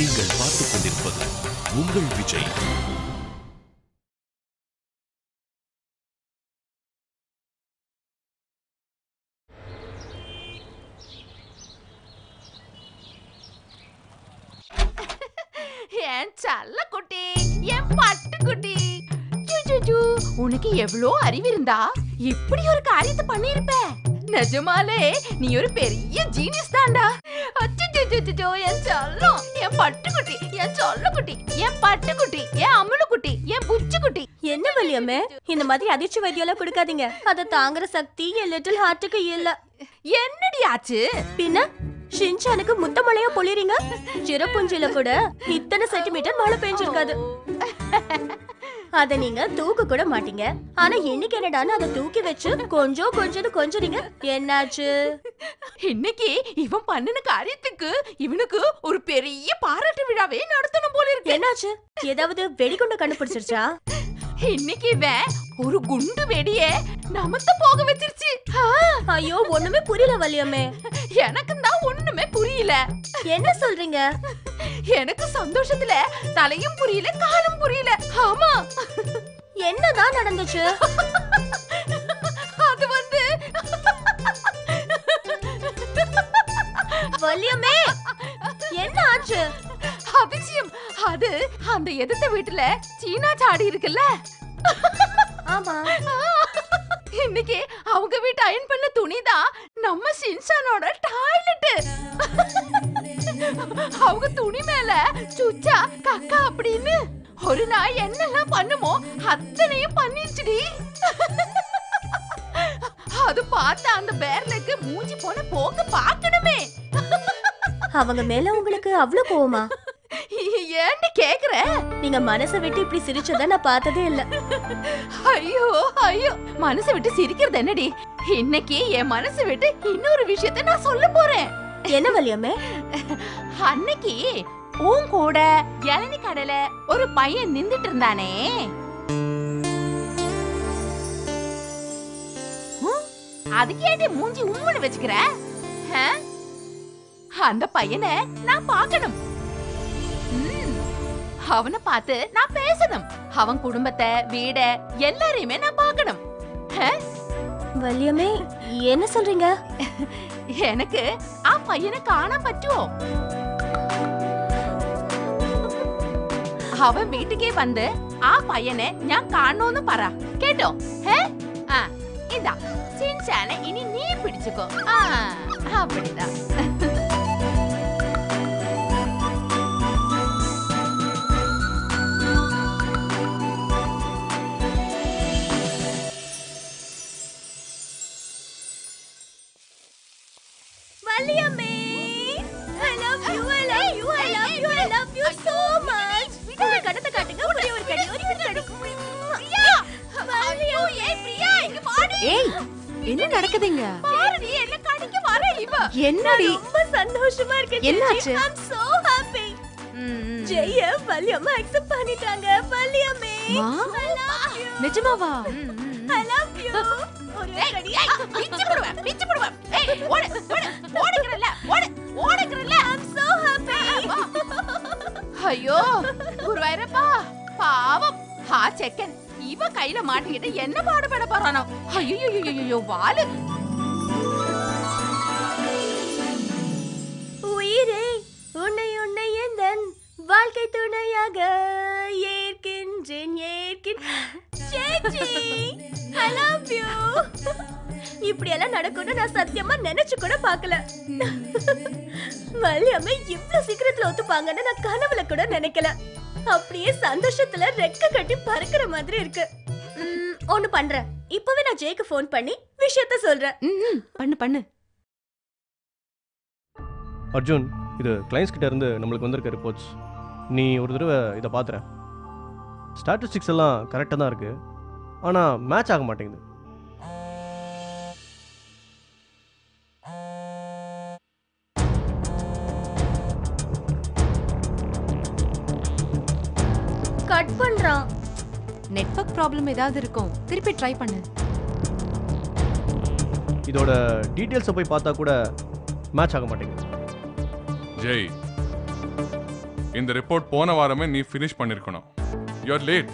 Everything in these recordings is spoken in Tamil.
நீங்கள் பார்த்துக் கொண்டிருப்பது உங்கள் விஜய். என் சல்ல குட்டி என் பட்டு குட்டி. உனக்கு எவ்வளோ அறிவு இருந்தா இப்படி ஒரு காரியத்தை பண்ணிருப்பேன் நிஜமாலே நீ ஒரு பெரிய ஜீனியஸ் தான்டா. அச்சச்சச்சச்சோ, என் செல்லம் என் பட்டுக்குட்டி என் சொல்லுக்குட்டி என் பட்டுக்குட்டி என் அம்முளுக்குட்டி என் புச்சுக்குட்டி. என்ன வலியம்மே இந்த மாதிரி அதிர்ச்சி வைத்தியம் கொடுக்காதீங்க. அதை தாங்குற சக்தி என் லிட்டில் ஹார்ட்டுக்கு இல்ல. என்னடி ஆச்சு? பின்ன ஷின்சானுக்கு முத்த மழையா பொழிறீங்க சிறப்புஞ்சில கூட இத்தனை சென்டிமீட்டர் மழை பெஞ்சிருக்காது. அத நீங்க தூக்க கூட மாட்டீங்க. ஆனா இன்னைக்கு என்னடான்னு அதை தூக்கி வச்சு கொஞ்சம் கொஞ்சம் கொஞ்சறீங்க. என்னாச்சு? இன்னைக்கு இவன் பண்ணின காரியத்துக்கு இவனுக்கு ஒரு பெரிய பாராட்டு விழாவே நடத்தணும் போல இருக்கு. என்னாச்சு? ஏதாவது வெடிகுண்ட கண்டுபிடிச்சிருச்சா? இன்னைக்கு இவன் ஒரு குண்டு வெடிய நமத்த போக வச்சிருச்சு. ஐயோ ஒண்ணுமே புரியல வலியம்மே எனக்கும் தான் ஒண்ணுமே புரியல. என்ன சொல்றீங்க? எனக்கு சந்தோஷத்துல தலையும் புரியல காலும் புரியல. ஆமா. என்னதான் நடந்துச்சு? அது வந்து வலியம்மே என்ன ஆச்சு? அது அந்த எதிர்த்த வீட்டுல சீனா சாடி இருக்குல்ல? ஆமா. இன்னைக்கு அவங்க வீட்டு அயன் பண்ண துணிதான் நம்ம சின்சானோட டாய்லெட் அவங்க துணி மேல சுச்சா கக்கா அப்படின்னு. ஒரு நாய் என்னெல்லாம் பண்ணுமோ அத்தனையும் பண்ணிருச்சுடி. அது பார்த்த அந்த பேர்லக்கு மூஞ்சி போன போக்க பார்க்கணுமே. அவங்க மேல உங்களுக்கு அவ்வளவு கோவமா? ஏன்னு கேக்குற? நீங்க மனசை விட்டு இப்படி சிரிச்சத நான் பார்த்ததே இல்ல. ஐயோ ஐயோ. மனசை விட்டு சிரிக்கிறது என்னடி? இன்னைக்கு என் மனசை விட்டு இன்னொரு விஷயத்தை நான் சொல்ல போறேன். என்ன வலியம்மே அன்னைக்கு உன் கூட இளநி கடையில ஒரு பையன் நின்னுட்டு இருந்தானே? அதுக்கு ஏடி மூஞ்சி உம்முன்னு வச்சுக்கிற? அந்த பையனை நான் பார்க்கணும். அவனை பார்த்து நான் பேசணும். அவன் குடும்பத்தை வீட எல்லாரையுமே நான் பார்க்கணும். வல்லியமே என்ன சொல்றீங்க? எனக்கு ஆ பையனை காண பറ്റുம் அவன் வீட்டுக்கே வந்து ஆ பையனை நான் காணோன்னு பரா கேட்டோம் ஹே ஆ இந்தா சின்சான இனி நீ பிடிச்சுக்கோ அப்படிதான் ஏய் என்ன நடக்குதுங்க? பாருடி என்ன கடிக்க வர இவ. என்னடி? ரொம்ப சந்தோஷமா இருக்கேன் என்னாச்சு? ஐ அம் சோ ஹாப்பி ஜெய வலியம்மா அக்செப்ட் பண்ணிட்டாங்க. வலியம்மே மா? ஐ லவ் யூ நிஜமாவா? ஐ லவ் யூ ஒரே கடி. ஏய், பிச்சு போடுவேன், பிச்சு போடுவேன். ஏய், ஓடு, ஓடு, ஓடுகிறல்ல, ஓடு, ஓடுகிறல்ல. ஐம் சோ ஹாப்பி ஐயோ குருவாயிரப்பா பாவம். ஆ செக்கன். இவ கையில மாட்டிக்கிட்டு என்ன பாடுபட போறானோ? ஐயோ வாலு. உயிரே உன்னை உன்னை எந்தன் வாழ்க்கை துணையாக ஏற்கின்றேன் ஏற்கின். சேச்சி ஐ லவ் யூ இப்படி எல்லாம் நடக்கும்னு நான் சத்தியமா நினைச்சு கூட பார்க்கல. வள்ளியம்மை இவ்ளோ சீக்கிரத்துல ஒத்துப்பாங்கன்னு நான் கனவுல கூட நினைக்கல. அப்படியே சந்தோஷத்துல ரெக்க கட்டி பறக்குற மாதிரி இருக்கு. ம், ஒண்ணு பண்றேன். இப்பவே நான் ஜெய்க்கு ஃபோன் பண்ணி விஷயத்த சொல்றேன். பண்ணு பண்ணு. அர்ஜுன் இது கிளைண்ட்ஸ் கிட்ட இருந்து நம்மளுக்கு வந்திருக்க ரிப்போர்ட்ஸ் நீ ஒரு தடவை இதை பார்த்துற. ஸ்டாட்டிஸ்டிக்ஸ் எல்லாம் கரெக்டாக தான் இருக்கு. ஆனால் மேட்ச் ஆக மாட்டேங்குது. கட் பண்றான். நெட்வொர்க் ப்ராப்ளம் ஏதாவது இருக்கும். திருப்பி ட்ரை பண்ணு. இதோட டீட்டெயில்ஸை போய் பார்த்தா கூட மேட்ச் ஆக மாட்டேங்குது. ஜெய் இந்த ரிப்போர்ட் போன வாரமே நீ ஃபினிஷ் பண்ணிருக்கணும். யூஆர் லேட்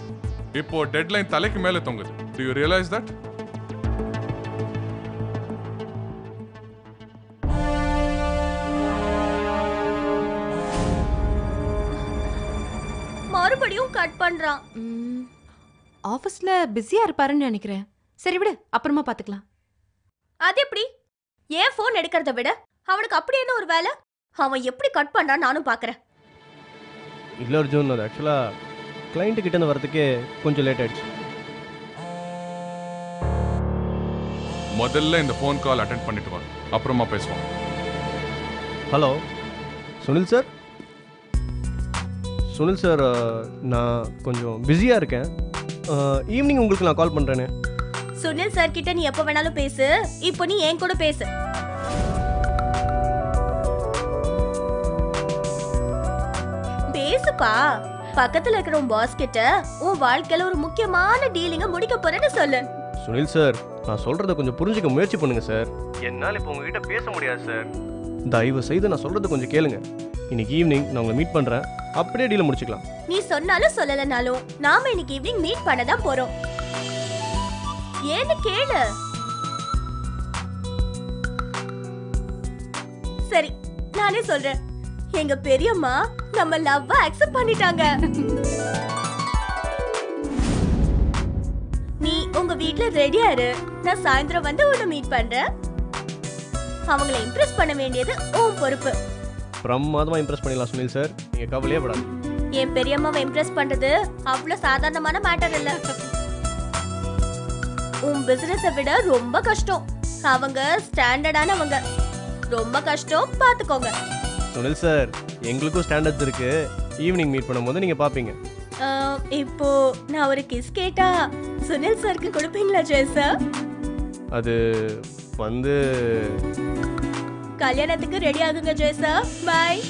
இப்போ டெட்லைன் தலைக்கு மேலே தொங்குது. டு யூ ரியலைஸ் தட் மறுபடியும் கட் பண்றான். ஆஃபீஸ்ல பிஸியா இருப்பாருன்னு நினைக்கிறேன். சரி விடு அப்புறமா பாத்துக்கலாம். அது எப்படி? ஏன் ஃபோன் எடுக்கிறத விட அவனுக்கு அப்படி என்ன ஒரு வேலை? அவன் எப்படி கட் பண்றான் நானும் பாக்குறேன். இல்லை அர்ஜுன் அது ஆக்சுவலாக கிளைண்ட்டு கிட்டேருந்து வரதுக்கே கொஞ்சம் லேட் ஆயிடுச்சு. முதல்ல இந்த ஃபோன் கால் அட்டென்ட் பண்ணிட்டு வா அப்புறமா பேசுவோம். Hello Sunil sir Sunil sir நான் கொஞ்சம் பிஸியாக இருக்கேன். ஈவினிங் உங்களுக்கு நான் கால் பண்ணுறேனே சுனில் சார் கிட்ட நீ எப்ப வேணாலும் பேசு. இப்போ நீ என் கூட பேசு. பேசுப்பா. பக்கத்துல இருக்கிற உன் பாஸ் கிட்ட உன் வாழ்க்கையில ஒரு முக்கியமான டீலிங்க முடிக்க போறேன்னு சொல்லு. சுனில் சார் நான் சொல்கிறத கொஞ்சம் புரிஞ்சுக்க முயற்சி பண்ணுங்க சார் என்னால் இப்போ உங்ககிட்ட பேச முடியாது சார் தயவு செய்து நான் சொல்கிறத கொஞ்சம் கேளுங்க. இன்னைக்கு ஈவினிங் நான் உங்களை மீட் பண்ணுறேன் அப்படியே டீலை முடிச்சுக்கலாம். நீ சொன்னாலும் சொல்லலனாலும் நாம இன்னைக்கு ஈவினிங் மீட் பண்ண தான் போறோம். ஏன்னு கேளு. சரி நானே சொல்றேன். எங்க பெரியம்மா நம்ம லவ் அக்செப்ட் பண்ணிட்டாங்க. நீ உங்க வீட்ல ரெடியா இரு. நான் சாயந்தரம் வந்து உன்னை மீட் பண்றேன். அவங்கள இம்ப்ரெஸ் பண்ண வேண்டியது உன் பொறுப்பு. பிரமாதமாக இம்ப்ரெஸ் பண்ணிடலாம் சுனில் சார் நீங்கள் கவலையே படாது என் பெரியம்மாவை இம்ப்ரெஸ் பண்றது அவ்வளவு சாதாரணமான மேட்டர் இல்ல. உன் பிசினஸ விட ரொம்ப கஷ்டம். அவங்க ஸ்டாண்டர்டானவங்க ரொம்ப கஷ்டம் பாத்துக்கோங்க. சுனில் சார் எங்களுக்கும் ஸ்டாண்டர்ட்ஸ் இருக்கு. ஈவினிங் மீட் பண்ணும்போது நீங்கள் பார்ப்பீங்க ஆஹ், இப்போ நான் ஒரு கிஸ் கேட்டா சுனில் சாருக்கு கொடுப்பீங்களா ஜெய் சார் அது வந்து கல்யாணத்துக்கு ரெடி ஆகுங்க Jai sir bye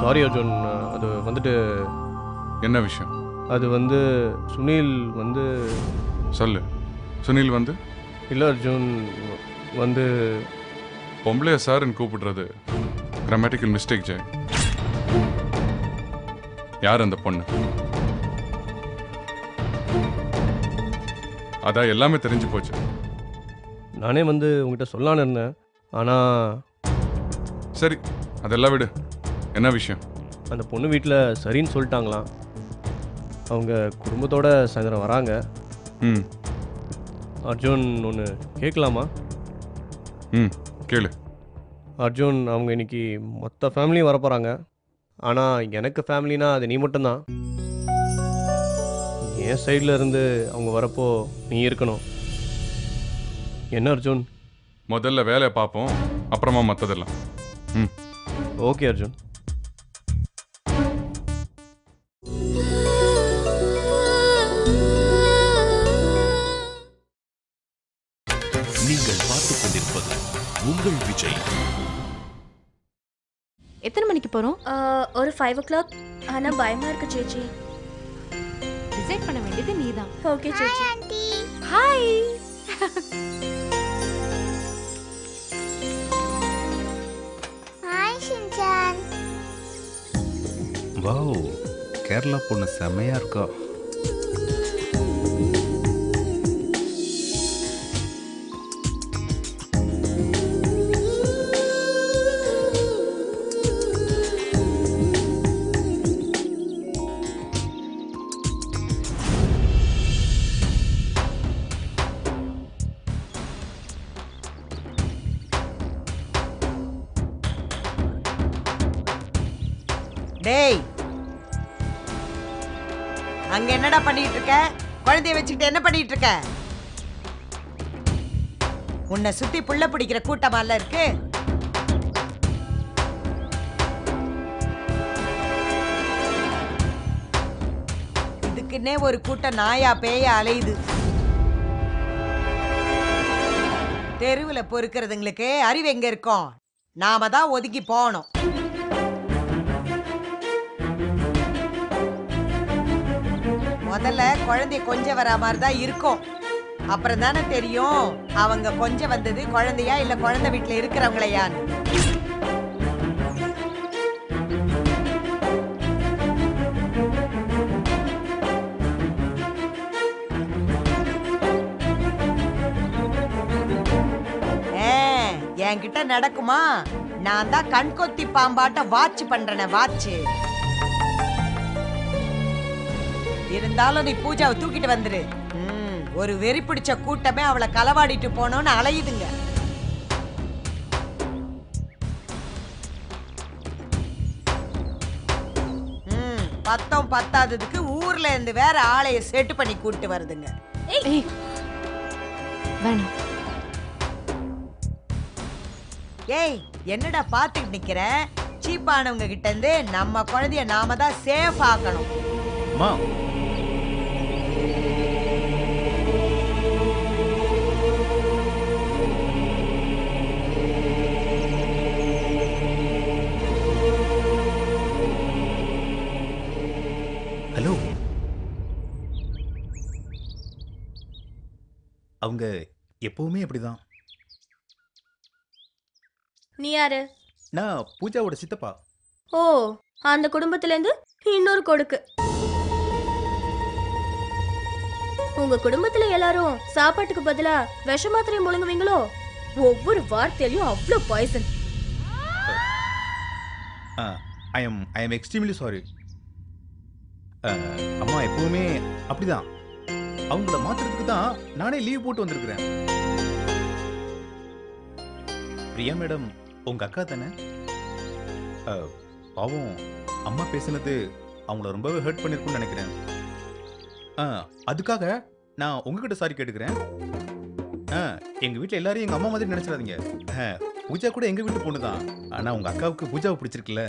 sorry Arjun அது வந்துட்டு என்ன விஷயம்? அது வந்து சுனில் வந்து சொல்லு. சுனில் வந்து? இல்லை அர்ஜுன் வந்து பொம்பளைய சார்னு கூப்பிடுறது. Grammatical mistake Jai. யார் அந்த பொண்ணு? அதான் எல்லாமே தெரிஞ்சு போச்சு. நானே வந்து உங்ககிட்ட சொல்லலான்னு இருந்தேன். ஆனால் சரி அதெல்லாம் விடு. என்ன விஷயம்? அந்த பொண்ணு வீட்டில் சரின்னு சொல்லிட்டாங்களாம். அவங்க குடும்பத்தோட சாயந்தரம் வராங்க. ம். அர்ஜுன் ஒன்று கேட்கலாமா? ம் கேளு. அர்ஜுன் அவங்க இன்னைக்கு மொத்த ஃபேமிலியும் வரப்போகிறாங்க ஆனால் எனக்கு ஃபேமிலினா அது நீ மட்டும்தான். என் சைடில் இருந்து அவங்க வரப்போ நீ இருக்கணும். என்ன அர்ஜுன்? முதல்ல வேலையை பார்ப்போம் அப்புறமா மற்றதெல்லாம் ம். ஓகே அர்ஜுன். மணிக்கு போறோம் ஒரு ஃபைவ் ஓ கிளாக் ஆனா பயமா இருக்கு சேச்சி டிசைட் பண்ண வேண்டியது நீதான். ஓகே சேச்சி ஹாய் வாவ் கேரளா பொண்ணு செமையா இருக்கா? டேய். அங்க என்னடா பண்ணிட்டு இருக்க? குழந்தைய வச்சுக்கிட்டு என்ன பண்ணிட்டு இருக்க? உன்னை சுத்தி புள்ள பிடிக்கிற கூட்டமால இருக்கு. இதுக்குன்னே ஒரு கூட்டம் நாயா பேய அலையுது. தெருவில் பொறுக்கிறதுங்களுக்கு அறிவு எங்க இருக்கும்? நாம தான் ஒதுக்கி போகணும். முதல்ல குழந்தைய கொஞ்சம் வரா மாதிரி தான் இருக்கும். அப்புறம் தானே தெரியும் அவங்க கொஞ்சம் வந்தது குழந்தையா இல்ல குழந்தை வீட்டுல இருக்கிறவங்களையான்னு ஏ, என்கிட்ட நடக்குமா? நான் தான் கண்கொத்தி பாம்பாட்ட வாட்ச் பண்றேனே வாட்ச் இருந்தாலும் நீ பூஜாவை தூக்கிட்டு வந்துரு. ம், ஒரு வெறி பிடிச்ச கூட்டமே அவளை களவாடிட்டு போனோன்னு அலையுதுங்க. ம், பத்தம் பத்தாததுக்கு ஊர்ல இருந்து வேற ஆளைய செட்டு பண்ணி கூட்டு வருதுங்க. ஏய். என்னடா பாத்துக்கிட்டு நிக்கிற? சீப்பானவங்க கிட்ட இருந்து நம்ம குழந்தைய நாம தான் சேஃப் ஆக்கணும். அவங்க எப்பவுமே அப்படிதான். நீ யாரு? நான் பூஜாவோட சித்தப்பா. ஓ அந்த குடும்பத்துல இருந்து இன்னொரு கொடுக்கு. உங்க குடும்பத்துல எல்லாரும் சாப்பாட்டுக்கு பதிலா விஷ மாத்திரை முழுங்குவீங்களோ? ஒவ்வொரு வார்த்தையிலயும் அவ்வளோ poison I am I am extremely sorry அம்மா எப்பவுமே அப்படிதான். அவங்கள மாத்துறதுக்கு தான் நானே லீவ் போட்டு வந்திருக்கிறேன். பிரியா மேடம் உங்க அக்கா தானே? பாவம் அம்மா பேசினது அவங்கள ரொம்பவே ஹர்ட் பண்ணிருக்கும்னு நினைக்கிறேன். அதுக்காக நான் உங்ககிட்ட சாரி கேட்டுக்கிறேன். ஆ எங்க வீட்டில் எல்லாரும் எங்க அம்மா மாதிரி நினைச்சிடாதீங்க. பூஜா கூட எங்க வீட்டு பொண்ணு தான். ஆனா உங்க அக்காவுக்கு பூஜாவை பிடிச்சிருக்குல்ல.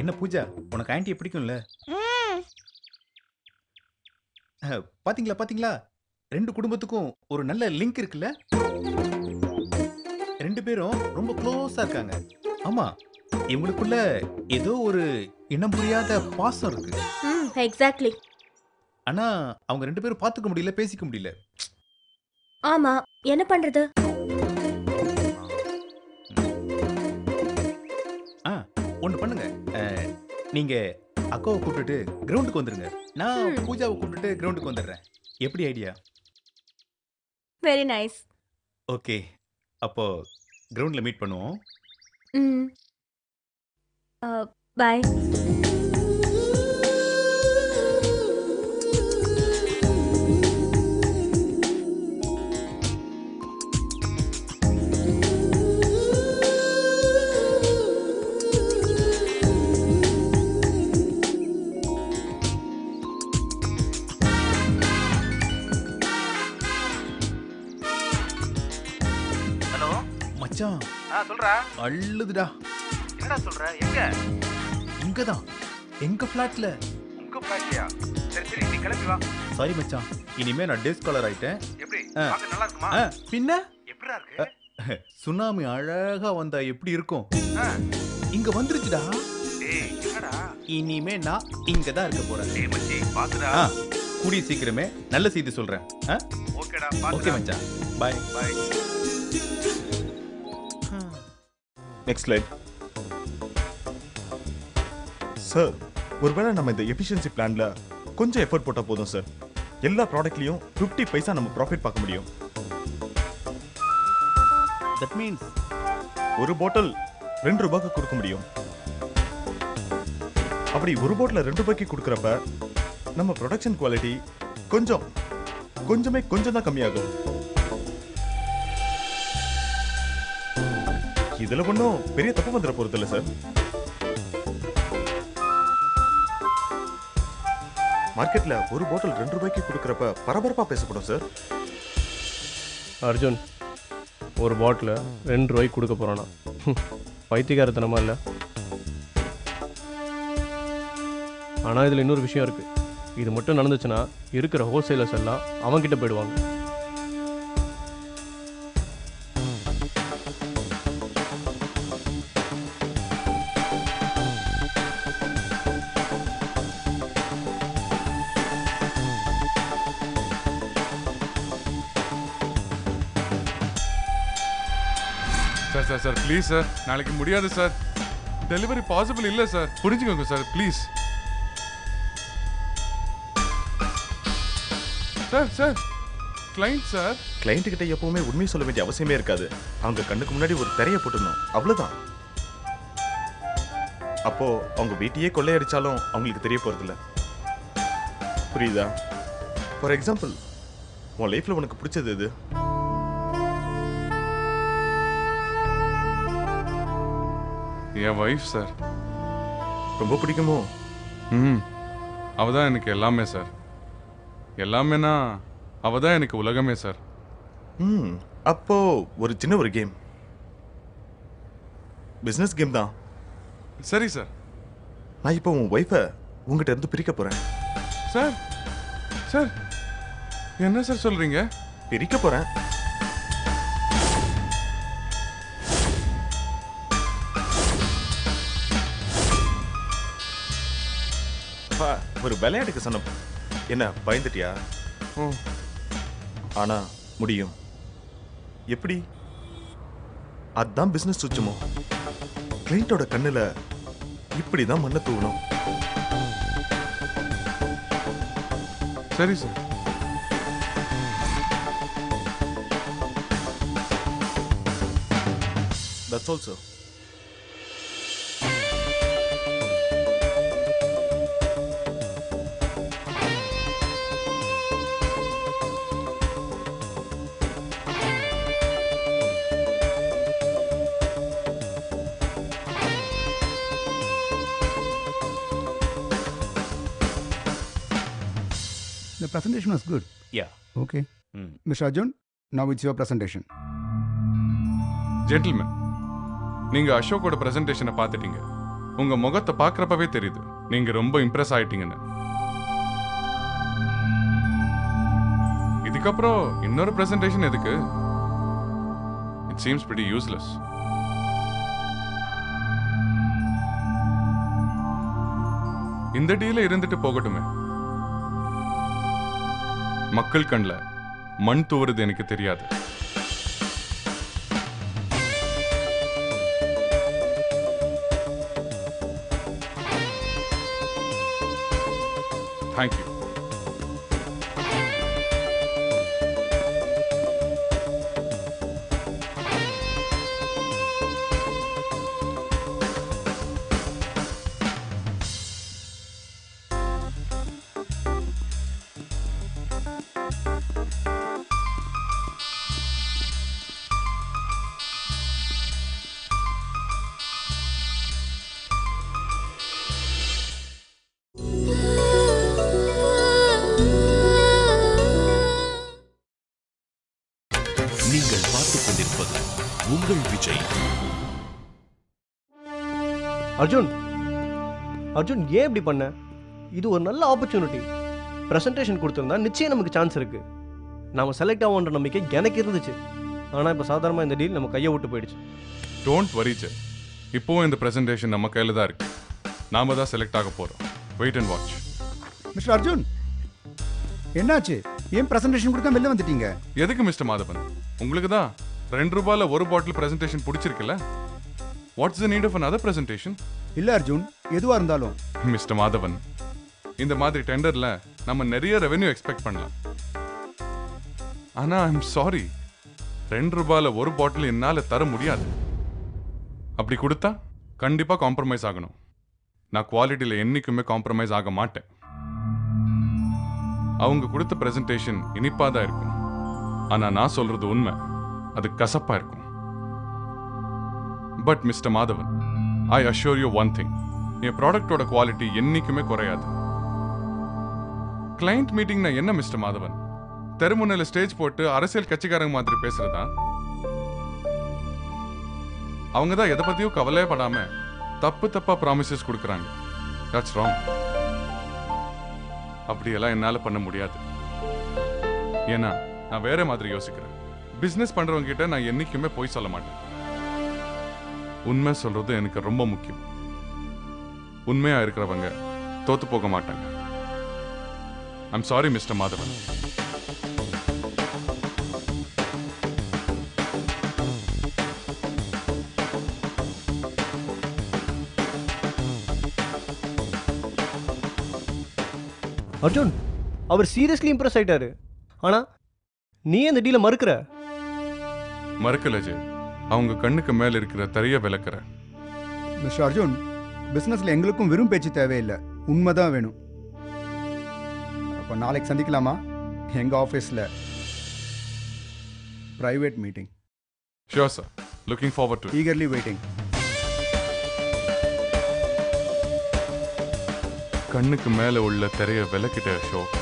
என்ன பூஜா? உனக்கு ஆன்ட்டியை பிடிக்கும்ல? அஹ், பாத்தீங்களா பாத்தீங்களா? ரெண்டு குடும்பத்துக்கும் ஒரு நல்ல லிங்க் இருக்குல்ல? ரெண்டு பேரும் ரொம்ப க்ளோஸா இருக்காங்க. ஆமா இவங்களுக்குள்ள ஏதோ ஒரு இனம் புரியாத பாசம் இருக்கு. ம் எக்ஸாக்ட்லி ஆனா அவங்க ரெண்டு பேரும் பாத்துக்க முடியல பேசிக்க முடியல. ஆமா என்ன பண்றது? ஒண்ணு பண்ணுங்க. அஹ், நீங்க அக்காவை கூப்பிட்டுட்டு கிரவுண்டுக்கு வந்துருங்க. நான். பூஜாவை கூப்பிட்டுட்டு கிரவுண்டுக்கு வந்துடுறேன். எப்படி ஐடியா? Very nice okay. அப்போ கிரவுண்ட்ல மீட் பண்ணுவோம். பாய் சொல்றா? அள்ளுதுடா. என்னடா சொல்ற? எங்க? இங்கதான். எங்க ஃபிளாட்ல உங்க பிளாட்லயா சரி சரி நீ கிளம்பி வா. சாரி மச்சான். இனிமே நான் டேஸ் காலர் ஆயிட்டேன். எப்படி. பார்க்க நல்லா இருக்குமா? பின்ன? எப்படிடா இருக்கு? சுனாமி அழகா வந்தா எப்படி இருக்கும். இங்க வந்துருச்சுடா. என்னடா? இனிமே நான் இங்க தான் இருக்க போறேன். டேய் மச்சி பாத்துடா. கூடிய சீக்கிரமே நல்ல செய்தி சொல்றேன். ஓகேடா ஓகே மச்சான். Bye bye next light sir ஒருவேளை நம்ம இந்த எஃபிஷியன்சி பிளான்ல கொஞ்சம் எஃபர்ட் போட்டால் போதும் சார் எல்லா ப்ராடக்ட்லையும் ஃபிஃப்டி பைசா நம்ம ப்ராஃபிட் பார்க்க முடியும். தட் மீன்ஸ் ஒரு பாட்டில் ரெண்டு ரூபாய்க்கு கொடுக்க முடியும். அப்படி ஒரு பாட்டில் ரெண்டு ரூபாய்க்கு கொடுக்குறப்ப நம்ம ப்ரொடக்ஷன் குவாலிட்டி கொஞ்சம் கொஞ்சமே கொஞ்சம் தான் கம்மியாகும். இதுல ஒன்றும் பெரிய தப்பு வந்துட போறது சார் மார்க்கெட்ல ஒரு பாட்டில் ரெண்டு ரூபாய்க்கு கொடுக்குறப்ப பரபரப்பா பேசப்படும் சார் அர்ஜுன் ஒரு பாட்டில் ரெண்டு ரூபாய்க்கு கொடுக்க போகிறானா பைத்தியகாரத்தனமா இல்லை? ஆனால் இதில் இன்னொரு விஷயம் இருக்குது இது மட்டும் நடந்துச்சுன்னா இருக்கிற ஹோல்சேலர்ஸ் எல்லாம் அவங்ககிட்ட போயிடுவாங்க. சார். ப்ளீஸ் சார் நாளைக்கு முடியாது சார் டெலிவரி பாசிபிள் இல்லை சார் புரிஞ்சுக்கோங்க sir please sir sir client sir client கிட்ட எப்பவுமே உண்மை சொல்ல வேண்டிய அவசியமே இருக்காது. அவங்க கண்ணுக்கு முன்னாடி ஒரு திரைய போட்டுடணும். அவ்வளவுதான். அப்போ அவங்க வீட்டையே கொள்ளையடிச்சாலும் அவங்களுக்கு தெரிய போறதில்ல. புரியுதா? ஃபார் எக்ஸாம்பிள் உன் லைஃப்ல உனக்கு பிடிச்சது எது? என் ஒய்ஃப் சார் ரொம்ப பிடிக்குமோ? ம் அவ தான் எனக்கு எல்லாமே சார் எல்லாமேனா அவ தான் எனக்கு உலகமே சார் ம் அப்போ ஒரு சின்ன ஒரு கேம் பிசினஸ் கேம் தான். சரி சார் நான் இப்போ உன் ஒய்ஃபை உங்ககிட்ட இருந்து பிரிக்க போறேன். சார் சார் என்ன சார் சொல்றீங்க? பிரிக்க போறேன். அப்பா, ஒரு விளையாட்டுக்கு சொன்ன என்ன பயந்துட்டியா? ஆனா முடியும். எப்படி? அதான் பிசினஸ் சுச்சுமோ. கிளைண்டோட கண்ணுல இப்படிதான் மண்ணை தூவணும். சரி sir that's The presentation was good. Yeah. Okay. Mm. Mr. Arjun, now it's your presentation. Gentleman நீங்க அசோக்கோட பிரசன்டேஷனை பார்த்துட்டீங்க உங்க முகத்தை பார்க்கறப்பவே தெரியுது நீங்க ரொம்ப இம்ப்ரெஸ் ஆயிட்டீங்கன்னு இதுக்கப்புறம் இன்னொரு பிரசன்டேஷன் எதுக்கு இட் சீம்ஸ் pretty யூஸ்லெஸ் இந்த டீல இருந்துட்டு போகட்டுமே மக்கள் கண்ணில் மண் தூவுறது எனக்கு தெரியாது. அர்ஜுன் அர்ஜுன் ஏன் இப்படி பண்ண? இது ஒரு நல்ல ஆப்பர்ச்சுனிட்டி ப்ரெசன்டேஷன் கொடுத்துருந்தா நிச்சயம் நமக்கு சான்ஸ் இருக்கு. நாம செலக்ட் ஆகுன்ற நம்பிக்கை எனக்கு இருந்துச்சு. ஆனால் இப்போ சாதாரணமாக இந்த டீல் நம்ம கையை விட்டு போயிடுச்சு. டோன்ட் வரி சார் இப்போவும் இந்த பிரசன்டேஷன் நம்ம கையில் தான் இருக்கு. நாம தான் செலக்ட் ஆக போறோம். Wait and watch mister Arjun என்னாச்சு? ஏன் பிரசன்டேஷன் கொடுக்காம வெளில வந்துட்டீங்க? எதுக்கு மிஸ்டர் மாதவன்? உங்களுக்கு தான் ரெண்டு ரூபாயில ஒரு bottle presentation பிடிச்சிருக்குல்ல? What's the need of another presentation இல்ல அர்ஜுன். எதுவா இருந்தாலும். மிஸ்டர் மாதவன் இந்த மாதிரி டெண்டர்ல நம்ம நிறைய ரெவென்யூ எக்ஸ்பெக்ட் பண்ணலாம். ஆனா ஐம் சாரி ரெண்டு ரூபாயில ஒரு பாட்டில் என்னால தர முடியாது. அப்படி கொடுத்தா கண்டிப்பா காம்ப்ரமைஸ் ஆகணும். நான் குவாலிட்டியில என்னைக்குமே காம்ப்ரமைஸ் ஆக மாட்டேன். அவங்க கொடுத்த பிரசன்டேஷன் இனிப்பா தான் இருக்கும். ஆனா நான் சொல்றது உண்மை. அது கசப்பா இருக்கும். But mister Madhavan I assure you one thing என் ப்ராடக்டோட குவாலிட்டி என்னைக்குமே குறையாது. கிளைண்ட் மீட்டிங்னா என்ன மிஸ்டர் மாதவன் தெருமுனையில் ஸ்டேஜ் போட்டு அரசியல் கட்சிக்காரங்க மாதிரி பேசுறதா? அவங்க தான் எதை பத்தியும் கவலையே படாம தப்பு தப்பா ப்ராமிசஸ் கொடுக்குறாங்க. தட்ஸ் ராங் அப்படியெல்லாம் என்னால பண்ண முடியாது. ஏன்னா நான் வேற மாதிரி யோசிக்கிறேன். பிசினஸ் பண்றவங்க கிட்ட நான் என்னைக்குமே போய் சொல்ல மாட்டேன். உண்மை சொல்றது எனக்கு ரொம்ப முக்கியம். உண்மையா இருக்கிறவங்க தோத்து போக மாட்டாங்க. I'm sorry mister Madhavan. Arjun our seriously impress ஆயிட்டாரு. ஆனா நீ அந்த டீலை மறுக்கிற? மறுக்கல ஜெய். அவங்க கண்ணுக்கு மேல இருக்கிற தரைய விளக்குற. மிஸ்டர் அர்ஜுன் பிஸ்னஸில் எங்களுக்கும் வெறும் பேச்சு தேவையில்லை. உண்மை தான் வேணும். அப்போ நாளைக்கு சந்திக்கலாமா? எங்கள் ஆஃபீஸில் private meeting sure sir looking forward to eagerly waiting கண்ணுக்கு மேல உள்ள திரைய விளக்கிட்ட அசோக்.